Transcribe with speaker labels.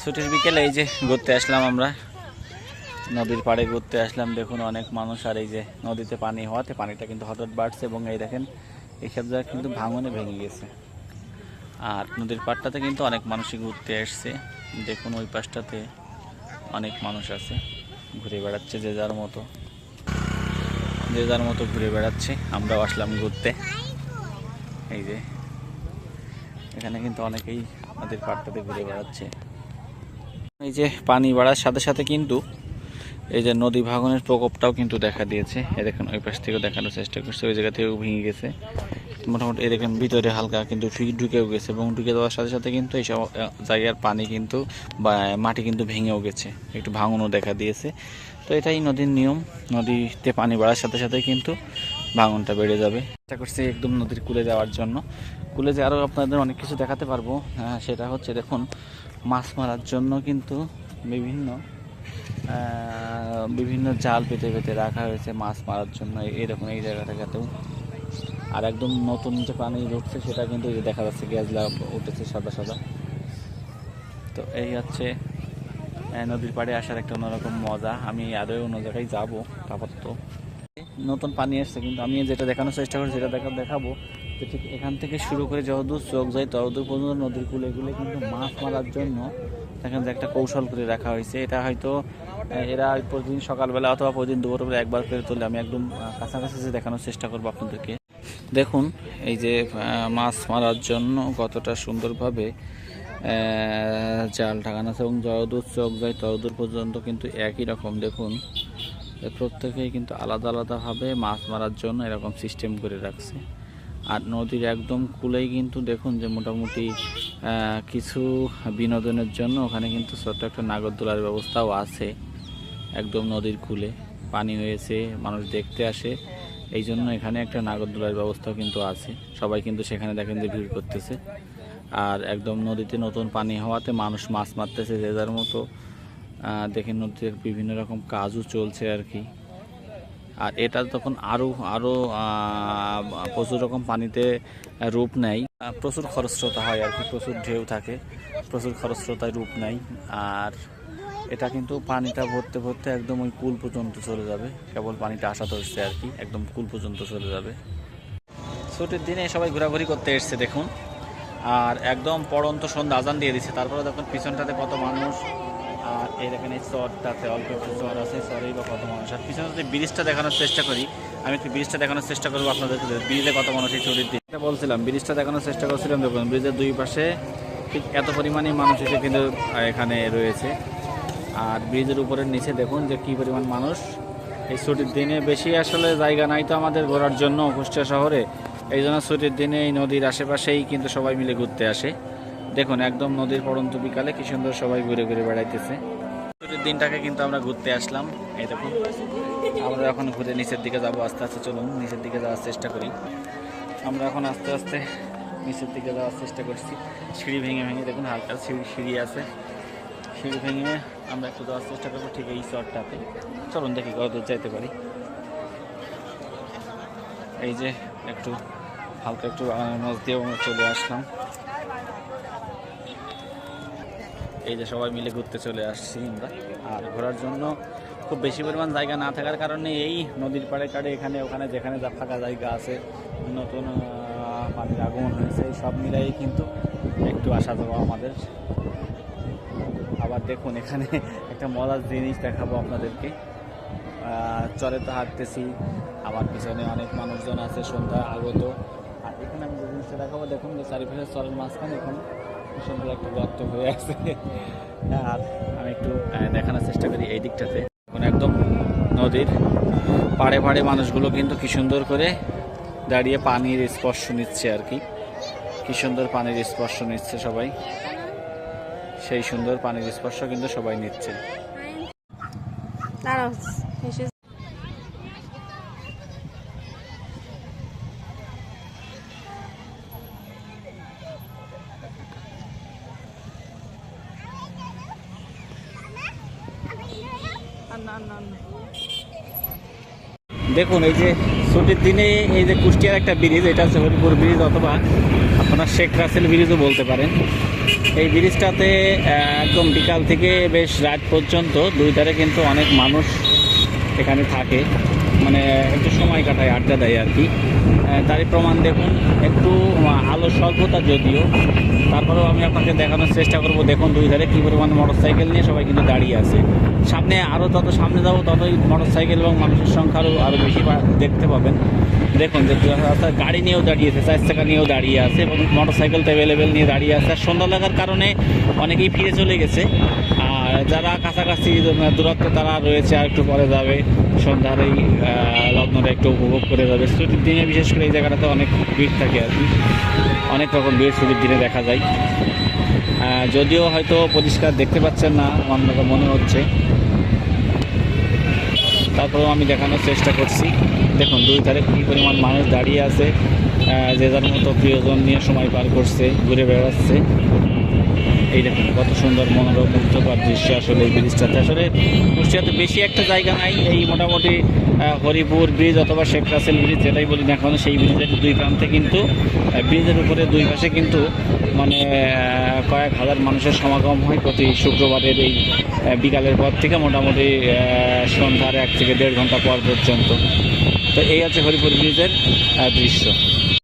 Speaker 1: ছুটির বিকেলে এই যে ঘুরতে আসলাম আমরা। নদীর পাড়ে ঘুরতে আসলাম, দেখুন অনেক মানুষ, আর এই যে নদীতে পানি হওয়াতে পানিটা কিন্তু হঠাৎ বাড়ছে এবং এই দেখেন এইসব জায়গা কিন্তু ভাঙনে ভেঙে গেছে। আর নদীর পাড়টাতে কিন্তু অনেক মানুষই ঘুরতে আসছে। দেখুন ওই পাশটাতে অনেক মানুষ আছে, ঘুরে বেড়াচ্ছে যে যার মতো। যে যার মতো ঘুরে বেড়াচ্ছে, আমরাও আসলাম ঘুরতে। এই যে, এখানে কিন্তু অনেকেই নদীর পাড়টাতে ঘুরে বেড়াচ্ছে। এই যে পানি বাড়ার সাথে সাথে কিন্তু এই যে নদী ভাঙনের প্রকোপটাও কিন্তু দেখা দিয়েছে। এই দেখুন ওই পাশ থেকেও দেখানোর চেষ্টা করছে ওই জায়গা থেকেও ভেঙে গেছে। মোটামুটি এই দেখেন ভিতরে হালকা কিন্তু ঢুকেও গেছে এবং ঢুকে দেওয়ার সাথে সাথে কিন্তু এইসব জায়গার পানি কিন্তু বা মাটি কিন্তু ভেঙেও গেছে। একটু ভাঙনও দেখা দিয়েছে। তো এটাই নদীর নিয়ম। নদীতে পানি বাড়ার সাথে সাথে কিন্তু ভাঙনটা বেড়ে যাবে। চেষ্টা করছি একদম নদীর কূলে যাওয়ার জন্য। কূলে যে আরও আপনাদের অনেক কিছু দেখাতে পারব আহ, সেটা হচ্ছে দেখুন মাছ মারার জন্য কিন্তু বিভিন্ন বিভিন্ন জাল পেতে পেতে রাখা হয়েছে মাছ মারার জন্য এই দেখুন এই জায়গাটাতেও আর একদম নতুন যে পানি ঢুকছে সেটা কিন্তু এই যে দেখা যাচ্ছে গ্যাসলা উঠেছে সাদা সাদা। তো এই হচ্ছে নদীর পাড়ে আসার একটা অন্যরকম মজা। আমি আরও অন্য জায়গায় যাব আপাতত নতুন পানি এসছে, কিন্তু আমি যেটা দেখানোর চেষ্টা করছি, সেটা দেখা দেখাবো। যে ঠিক এখান থেকে শুরু করে যতদূর চোখ যায়, ততদূর পর্যন্ত নদীর কূলে গুলে কিন্তু মাছ মারার জন্য দেখেন যে একটা কৌশল করে রাখা হয়েছে। এটা হয়তো এরা প্রতিদিন সকালবেলা অথবা প্রতিদিন দুপুরবেলা একবার করে তোলে আমি একদম কাছাকাছি দেখানোর চেষ্টা করব আপনাদেরকে। দেখুন, এই যে মাছ মারার জন্য কতটা সুন্দরভাবে জাল টাঙানো আছে এবং যতদূর চোখ যায়, ততদূর পর্যন্ত কিন্তু একই রকম। দেখুন প্রত্যেকেই কিন্তু আলাদা আলাদাভাবে মাছ মারার জন্য এরকম সিস্টেম করে রাখছে। আর নদীর একদম কুলেই কিন্তু দেখুন যে মোটামুটি কিছু বিনোদনের জন্য ওখানে কিন্তু ছোট্ট একটা নাগরদোলার ব্যবস্থাও আছে একদম নদীর কুলে। পানি হয়েছে, মানুষ দেখতে আসে এই জন্য এখানে একটা নাগরদোলার ব্যবস্থাও কিন্তু আছে। সবাই কিন্তু সেখানে দেখেন যে ভিড় করতেছে। আর একদম নদীতে নতুন পানি হওয়াতে মানুষ মাছ মারতেছে যে যার মতো। দেখেন নদীতে বিভিন্ন রকম কাজও চলছে আর কি। আর এটা তখন আরও আরও প্রচুর রকম পানিতে রূপ নেয়। প্রচুর খরস্রোতা হয় আর কি, প্রচুর ঢেউ থাকে, প্রচুর খরস্রোতায় রূপ নেয়। আর এটা কিন্তু পানিটা ভরতে ভরতে একদম ওই কুল পর্যন্ত চলে যাবে, কেবল পানিটা আসা ধরছে আর কি, একদম কুল পর্যন্ত চলে যাবে। ছুটির দিনে সবাই ঘোরাঘুরি করতে এসছে দেখুন। আর একদম পড়ন্ত সন্ধ্যা, আজান দিয়ে দিচ্ছে তারপরে দেখুন পিছনটাতে কত মানুষ আর এই দেখেন, এই চরটাতে অল্প একটু চর আছে, চরেই বা কত মানুষ। আর পিছনে যদি ব্রিজটা দেখানোর চেষ্টা করি, আমি একটু ব্রিজটা দেখানোর চেষ্টা করব আপনাদেরকে। ব্রিজে কত মানুষ এই ছুটির দিন? বলছিলাম, ব্রিজটা দেখানোর চেষ্টা করছিলাম। দেখুন, ব্রিজের দুই পাশে ঠিক এত পরিমাণে মানুষ এসে কিন্তু এখানে রয়েছে। আর ব্রিজের উপরের নিচে দেখুন যে কী পরিমাণ মানুষ। এই ছুটির দিনে বেশি আসলে জায়গা নাই তো আমাদের ঘোরার জন্য কুষ্টিয়া শহরে। এই জন্য ছুটির দিনে এই নদীর আশেপাশেই কিন্তু সবাই মিলে ঘুরতে আসে। দেখুন, একদম নদীর পড়ন্ত বিকালে কি সুন্দর সবাই ঘুরে ঘুরে বেড়াইতেছে। ছুটির দিনটাকে কিন্তু আমরা ঘুরতে আসলাম। এই দেখুন, আমরা এখন ঘুরে নিচের দিকে যাব, আস্তে আস্তে চলুন, নিচের দিকে যাওয়ার চেষ্টা করি। আমরা এখন আস্তে আস্তে নিচের দিকে যাওয়ার চেষ্টা করছি। সিঁড়ি ভেঙে ভেঙে দেখুন, হালকা সিঁড়ি সিঁড়ি আছে। সিঁড়ি ভেঙে আমরা একটু যাওয়ার চেষ্টা করব ঠিক এই চরটাতে। চলুন দেখি কত যাইতে পারি। এই যে একটু, হালকা একটু মাছ দিয়েও চলে আসলাম। এই যে সবাই মিলে ঘুরতে চলে আসছি আমরা। আর ঘোরার জন্য খুব বেশি পরিমাণ জায়গা না থাকার কারণে এই নদীর পাড়ে কাড়ে এখানে, ওখানে যেখানে যা ফাঁকা জায়গা আছে, নতুন পানির আগমন হয়েছে সব মিলাই কিন্তু একটু আসা যাওয়া আমাদের। আবার দেখুন এখানে একটা মজার জিনিস দেখাবো আপনাদেরকে। চরে তো হাঁটতেছি আমার পিছনে অনেক মানুষজন আছে, সন্ধ্যা আগত। আর এখানে আমি যে জিনিসটা দেখাবো, দেখুন যে চারিপাশে চরের মাঝখানে এখানে সুন্দর আর আমি একটু দেখানোর চেষ্টা করি এই দিকটাতে। একদম নদীর পাড়ে পাড়ে মানুষগুলো কিন্তু কি সুন্দর করে দাঁড়িয়ে পানির স্পর্শ নিচ্ছে আর কি। কি সুন্দর পানির স্পর্শ নিচ্ছে সবাই। সেই সুন্দর পানির স্পর্শ কিন্তু সবাই নিচ্ছে
Speaker 2: দাঁড়াও এসে আর না না না
Speaker 1: দেখুন, এই যে ছুটির দিনে এই যে কুষ্টিয়ার একটা ব্রিজ, এটা হচ্ছে হরিপুর ব্রিজ অথবা আপনার শেখ রাসেল ব্রিজও বলতে পারেন। এই ব্রিজটাতে একদম বিকাল থেকে বেশ রাত পর্যন্ত দুই ধারে কিন্তু অনেক মানুষ এখানে থাকে। মানে একটু সময় কাটায়, আড্ডা দেয় আর কি। তারই প্রমাণ দেখুন, একটু আলো স্বল্পতা যদিও। তারপরেও আমি আপনাকে দেখানোর চেষ্টা করব। দেখুন দুই ধারে কী পরিমাণ মোটর সাইকেল নিয়ে সবাই কিন্তু দাঁড়িয়ে আছে। সামনে আরও যত সামনে যাব, ততই মোটর সাইকেল এবং মানুষের সংখ্যা আরও আরও বেশি দেখতে পাবেন। দেখুন, যে রাস্তায় গাড়ি নিয়েও দাঁড়িয়েছে চার চাকা নিয়েও দাঁড়িয়ে আছে এবং মোটর সাইকেল তো অ্যাভেলেবেল নিয়ে দাঁড়িয়ে আছে। আর সন্ধ্যা লাগার কারণে অনেকেই ফিরে চলে গেছে। যারা কাছাকাছি দূরত্বে তারা রয়েছে আর একটু পরে যাবে। সন্ধ্যার এই লগ্নটা একটু উপভোগ করে যাবে। ছুটির দিনে বিশেষ করে এই জায়গাটাতে অনেক ভিড় থাকে আর কি। অনেক রকম ভিড় ছুটির দিনে দেখা যায়। যদিও হয়তো পরিষ্কার দেখতে পাচ্ছেন না, আমার মনে হচ্ছে। তারপরেও আমি দেখানোর চেষ্টা করছি। দেখুন, দুই ধারে কী পরিমাণ মানুষ দাঁড়িয়ে আছে যে যার মতো প্রিয়জন নিয়ে সময় পার করছে, ঘুরে বেড়াচ্ছে। এই দেখুন, কত সুন্দর মনোরম মুগ্ধকর দৃশ্য আসলে এই ব্রিজটাতে। আসলে কুষ্টিয়াতে বেশি একটা জায়গা নাই, এই মোটামুটি হরিপুর ব্রিজ অথবা শেখ রাসেল ব্রিজ যেটাই বলি না এখন সেই ব্রিজের দুই প্রান্তে কিন্তু ব্রিজের উপরে দুই পাশে কিন্তু মানে কয়েক হাজার মানুষের সমাগম হয় প্রতি শুক্রবারের এই বিকালের পর থেকে মোটামুটি সন্ধ্যার এক থেকে দেড় ঘণ্টা পর পর্যন্ত। তো এই আছে হরিপুর ব্রিজের দৃশ্য।